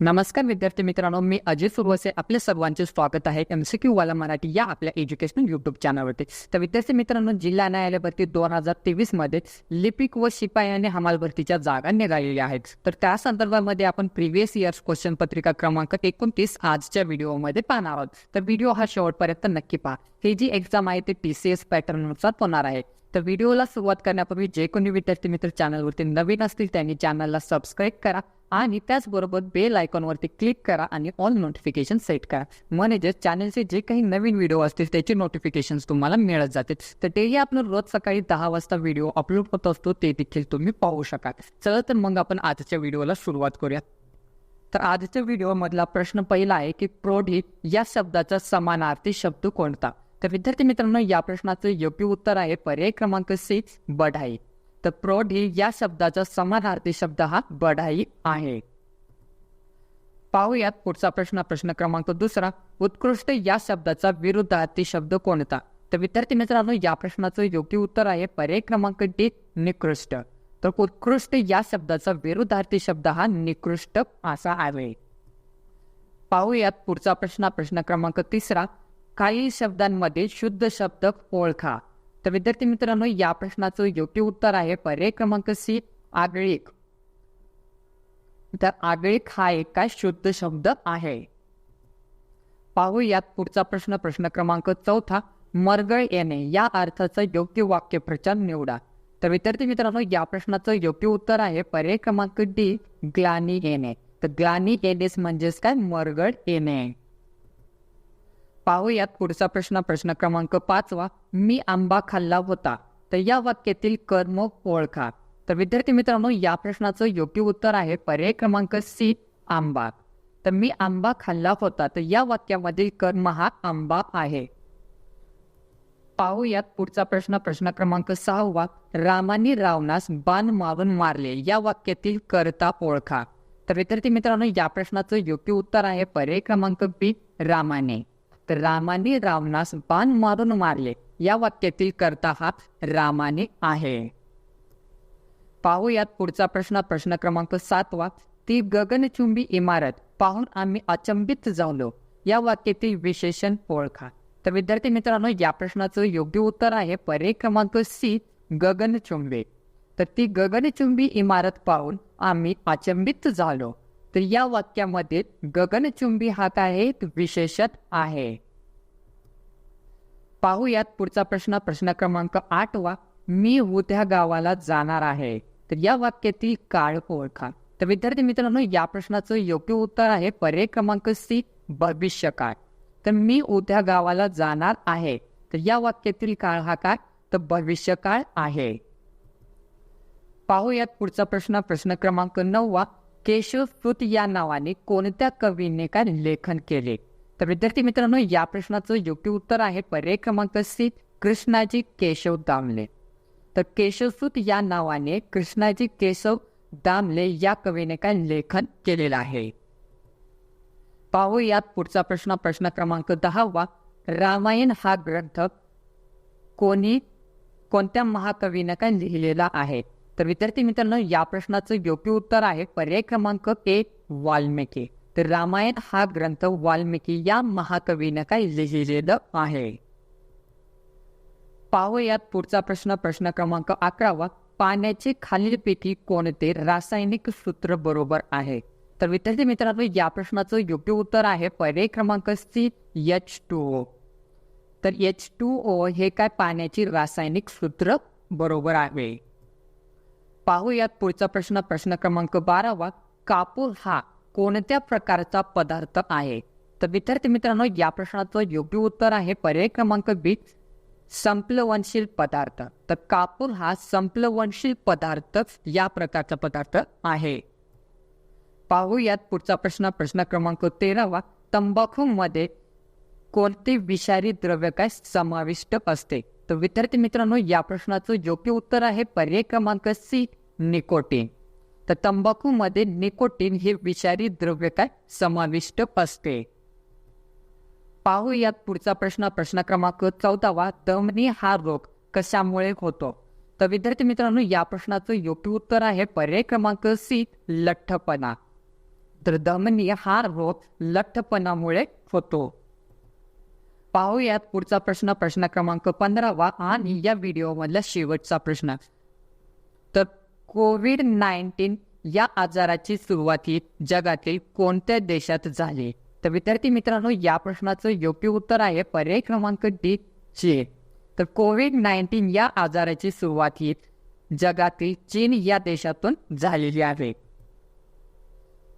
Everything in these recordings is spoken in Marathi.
नमस्कार विद्यार्थी मित्रांनो मी अजय सुरवसे. आपल्या सर्वांचे स्वागत आहे एम सी क्यू वाला मराठी या आपल्या एज्युकेशनल युट्यूब चॅनलवरती तर विद्यार्थी मित्रांनो जिल्हा न्यायालय भरती दोन हजार तेवीसमध्ये लिपिक व शिपाई आणि हमाल भरतीच्या जागा निघालेल्या आहेत. तर त्या संदर्भामध्ये आपण प्रिव्हियस इयर्स क्वेश्चन पत्रिका क्रमांक एकोणतीस आजच्या व्हिडिओमध्ये पाहणार आहोत. तर व्हिडिओ हा शेवटपर्यंत नक्की पहा. ही जी एक्झाम आहे ती टी सी एस पॅटर्ननुसार होणार आहे. तर व्हिडिओला सुरुवात करण्यापूर्वी जे कोणी विद्यार्थी मित्र चॅनलवरती नवीन असतील त्यांनी चॅनलला सबस्क्राईब करा. आणि त्याचबरोबर बेल आयकॉनवरती क्लिक करा आणि ऑल नोटिफिकेशन सेट करा. म्हणजे चॅनलचे जे काही नवीन व्हिडिओ असतील त्याचे नोटिफिकेशन तुम्हाला मिळत जातील. तर तेही आपण रोज सकाळी दहा वाजता व्हिडिओ अपलोड होत असतो ते देखील तुम्ही पाहू शकाल. चला तर मग आपण आजच्या व्हिडिओला सुरुवात करूया. तर आजच्या व्हिडिओमधला प्रश्न पहिला आहे की प्रौढी या शब्दाचा समानार्थी शब्द कोणता? तर विद्यार्थी मित्रांनो या प्रश्नाचं योग्य उत्तर आहे. पर्याय क्रमांक सी बढाई तर प्रौढ हे या शब्दाचा समानार्थी शब्द हा बढाई आहे. पाहूयात पुढचा प्रश्न प्रश्न क्रमांक दुसरा. उत्कृष्ट या शब्दाचा विरुद्धार्थी शब्द कोणता? तर विद्यार्थी मित्रांनो या प्रश्नाचं योग्य उत्तर आहे पर्याय क्रमांक डी निकृष्ट. तर उत्कृष्ट या शब्दाचा विरुद्धार्थी शब्द हा निकृष्ट असा आहे. पाहूयात पुढचा प्रश्न प्रश्न क्रमांक तिसरा. काही शब्दांमध्ये शुद्ध शब्द ओळखा. तर विद्यार्थी मित्रांनो या प्रश्नाचं योग्य उत्तर आहे पर्याय क्रमांक सी आगळीक. तर आगळीक हा एक काय शुद्ध शब्द आहे. पाहू यात पुढचा प्रश्न प्रश्न क्रमांक चौथा मरगळ येणे. या अर्थाचा योग्य वाक्यप्रचार निवडा. तर विद्यार्थी मित्रांनो या प्रश्नाचं योग्य उत्तर आहे पर्याय क्रमांक डी ग्लानी येणे. तर ग्लानी येणेस म्हणजेच काय? मरगळ येणे. पाहूयात पुढचा प्रश्न. प्रश्न क्रमांक पाचवा. मी आंबा खाल्ला होता. तर या वाक्यातील कर्म ओळखा. तर विद्यार्थी मित्रांनो या प्रश्नाचं योग्य उत्तर आहे पर्याय क्रमांक सी आंबा. तर मी आंबा खाल्ला होता. तर या वाक्यामधील कर्म हा आंबा आहे. पाहूयात पुढचा प्रश्न. प्रश्न क्रमांक सहावा. रामाने रावणास बाण मारून मारले. या वाक्यातील कर्ता ओळखा. तर विद्यार्थी मित्रांनो या प्रश्नाचं योग्य उत्तर आहे पर्याय क्रमांक बी रामाने. तर रामाने रावणास बाण मारून मारले. या वाक्यातील कर्ता हा रामाने आहे. पाहूयात पुढचा प्रश्न. प्रश्न क्रमांक सातवा. ती गगनचुंबी इमारत पाहून आम्ही अचंबित झालो. या वाक्यातील विशेषण ओळखा. तर विद्यार्थी मित्रांनो या प्रश्नाचं योग्य उत्तर आहे पर्याय क्रमांक सी गगनचुंबी. तर ती गगनचुंबी इमारत पाहून आम्ही अचंबित झालो. तर या वाक्यामध्ये गगनचुंबी हा काय विशेषत आहे. पाहूयात पुढचा प्रश्न. प्रश्न क्रमांक आठवा मी उद्या गावाला जाणार आहे. तर या वाक्यातील काळ ओळखा. तर विद्यार्थी मित्रांनो या प्रश्नाचं योग्य उत्तर आहे पर्याय क्रमांक सी भविष्यकाळ तर मी उद्या गावाला जाणार आहे. तर या वाक्यातील काळ हा काय? तर भविष्य काळ आहे. पाहूयात पुढचा प्रश्न. प्रश्न क्रमांक नववा केशव या नावाने कोणत्या कवीने काय लेखन केले? तर विद्यार्थी मित्रांनो या प्रश्नाचं योग्य उत्तर आहे पर्याय क्रमांक सी कृष्णाजी केशव दामले. तर केशवसूत या नावाने कृष्णाजी केशव दामले या कवीने काय लेखन केलेलं आहे? पाहूयात पुढचा प्रश्न. प्रश्न क्रमांक दहावा रामायण हा ग्रंथ कोणी कोणत्या महाकवीने काय लिहिलेला आहे? तर विद्यार्थी मित्रांनो या प्रश्नाचं योग्य उत्तर आहे पर्याय क्रमांक ए वाल्मिकी. तर रामायण हा ग्रंथ वाल्मिकी या महाकवीनं काय लिहिलेलं आहे? पाहूयात पुढचा प्रश्न प्रश्न क्रमांक अकरावा. पाण्याची खालीलपैकी कोणते? रासायनिक सूत्र बरोबर आहे. तर विद्यार्थी मित्रांनो या प्रश्नाचं योग्य उत्तर आहे पर्याय क्रमांक सी एच टू ओ. तर एच टू ओ हे काय पाण्याची रासायनिक सूत्र बरोबर आहे? पाहूयात पुढचा प्रश्न. प्रश्न क्रमांक बारावा कापूर हा कोणत्या प्रकारचा पदार्थ आहे? तर विद्यार्थी मित्रांनो या प्रश्नाचं योग्य उत्तर आहे पर्याय क्रमांक बी संप्लवनशील पदार्थ. तर कापूर हा संप्लवनशील पदार्थ या प्रकारचा पदार्थ आहे. पाहूयात पुढचा प्रश्न. प्रश्न क्रमांक तेरावा तंबाखूमध्ये कोणते विषारी द्रव्य काय समाविष्ट असते? तर विद्यार्थी मित्रांनो या प्रश्नाचं योग्य उत्तर आहे पर्याय क्रमांक सी निकोटीन. तर तंबाखूमध्ये निकोटीन हे विषारी द्रव्य काय? समाविष्ट असते. पाहूयात पुढचा प्रश्न. प्रश्न क्रमांक चौदावा दमनी हा रोग कशामुळे होतो? तर विद्यार्थी मित्रांनो या प्रश्नाचं योग्य उत्तर आहे पर्याय क्रमांक सी लठ्ठपणा. तर दमनी हा रोग लठ्ठपणामुळे होतो. पाहूयात पुढचा प्रश्न प्रश्न क्रमांक पंधरावा आणि या व्हिडिओमधला शेवटचा प्रश्न. तर कोविड नाईन्टीन या आजाराची सुरुवात ही जगातील कोणत्या देशात झाली? तर विद्यार्थी मित्रांनो या प्रश्नाचं योग्य उत्तर आहे पर्याय क्रमांक डी चे तर कोविड नाईन्टीन या आजाराची सुरुवात ही जगातील चीन या देशातून झालेली आहे.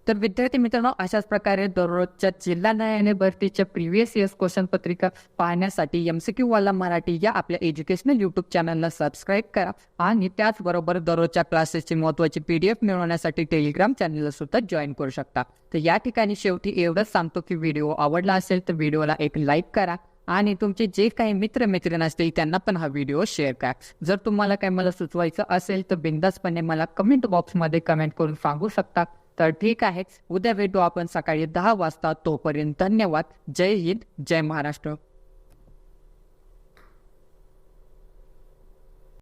तर विद्यार्थी मित्रांनो अशाच प्रकारे दररोजच्या जिल्हा न्यायालय भरतीच्या प्रिव्हियस इयर्स क्वेश्चन पत्रिका पाहण्यासाठी एम सी क्यू वाला मराठी या आपल्या एज्युकेशनल युट्यूब चॅनलला सबस्क्राईब करा. आणि त्याचबरोबर दररोजच्या क्लासेसची महत्त्वाची पी डी एफ मिळवण्यासाठी टेलिग्राम चॅनलला सुद्धा जॉईन करू शकता. तर या ठिकाणी शेवटी एवढंच सांगतो की व्हिडिओ आवडला असेल तर व्हिडिओला एक लाईक करा. आणि तुमचे जे काही मित्र मैत्रीण असतील त्यांना पण हा व्हिडिओ शेअर करा. जर तुम्हाला काही मला सुचवायचं असेल तर बिंदासपणे मला कमेंट बॉक्समध्ये कमेंट करून सांगू शकता. तर ठीक आहे उद्या भेटू आपण सकाळी दहा वाजता तोपर्यंत धन्यवाद. जय हिंद जय महाराष्ट्र.